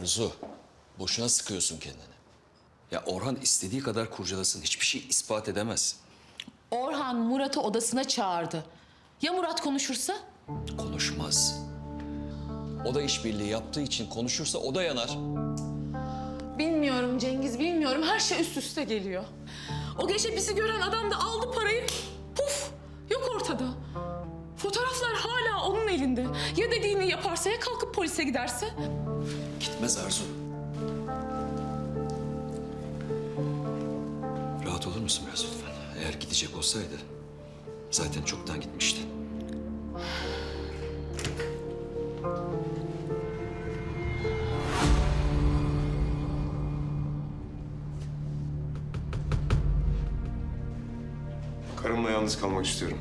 Arzu, boşuna sıkıyorsun kendini. Ya Orhan istediği kadar kurcalasın. Hiçbir şey ispat edemez. Orhan Murat'ı odasına çağırdı. Ya Murat konuşursa? Konuşmaz. O da işbirliği yaptığı için konuşursa o da yanar. Bilmiyorum Cengiz, bilmiyorum. Her şey üst üste geliyor. O gece bizi gören adam da aldı parayı. Puf! Yok ortada. Fotoğraflar hala onun elinde. Ya dediğini yaparsa ya kalkıp polise giderse? Gitmez Arzu. Rahat olur musun biraz lütfen? Eğer gidecek olsaydı zaten çoktan gitmişti. Karımla yalnız kalmak istiyorum.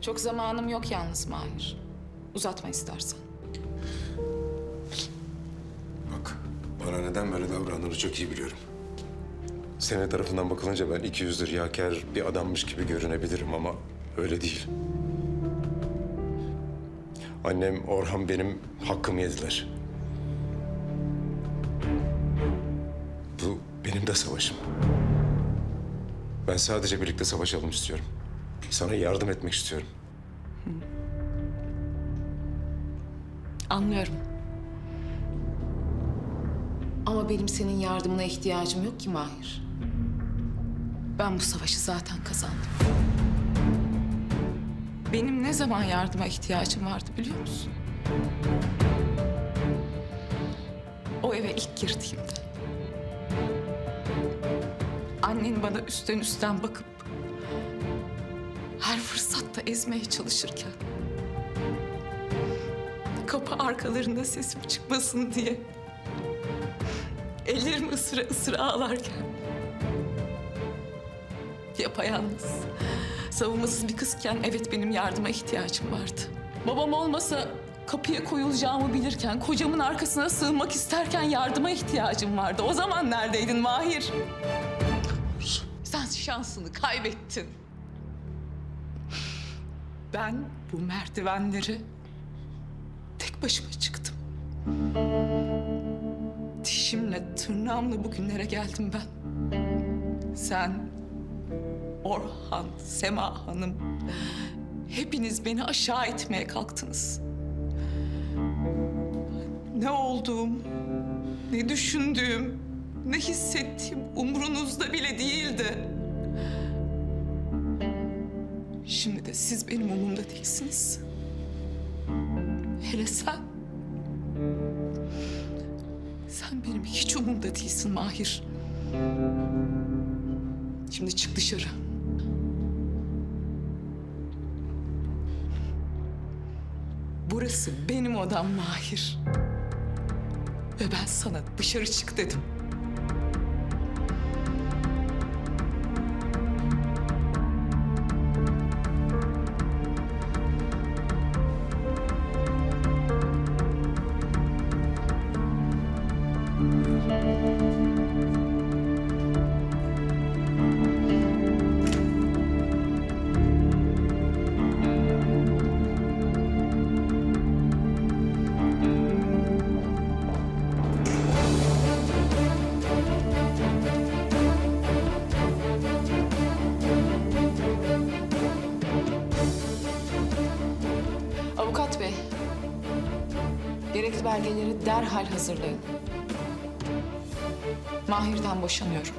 Çok zamanım yok yalnız Mahir. Uzatma istersen. Bak, bana neden böyle davrandığını çok iyi biliyorum. Senin tarafından bakılınca ben iki yüzlü riyakar bir adammış gibi görünebilirim ama öyle değil. Annem, Orhan benim hakkımı yediler. Bu benim de savaşım. Ben sadece birlikte savaşalım istiyorum. Sana yardım etmek istiyorum. Anlıyorum. Ama benim senin yardımına ihtiyacım yok ki Mahir. Ben bu savaşı zaten kazandım. Benim ne zaman yardıma ihtiyacım vardı biliyor musun? O eve ilk girdiğimde. Annen bana üstten üstten bakıp her fırsatta ezmeye çalışırken kapı arkalarında sesim çıkmasın diye. Ellerimi ısıra ısıra ağlarken. Yapayalnız, savunmasız bir kızken evet benim yardıma ihtiyacım vardı. Babam olmasa kapıya koyulacağımı bilirken, kocamın arkasına sığınmak isterken yardıma ihtiyacım vardı. O zaman neredeydin Mahir? Sen şansını kaybettin. Ben bu merdivenleri tek başıma çıktım. Dişimle, tırnağımla bugünlere geldim ben. Sen, Orhan, Sema Hanım... ...hepiniz beni aşağı etmeye kalktınız. Ne olduğum, ne düşündüğüm, ne hissettiğim umrunuzda bile değildi. Şimdi de siz benim umurumda değilsiniz. Hele sen. Sen benim hiç umurumda değilsin Mahir. Şimdi çık dışarı. Burası benim odam Mahir. Ve ben sana dışarı çık dedim. Belgeleri derhal hazırlayın. Mahir'den boşanıyorum.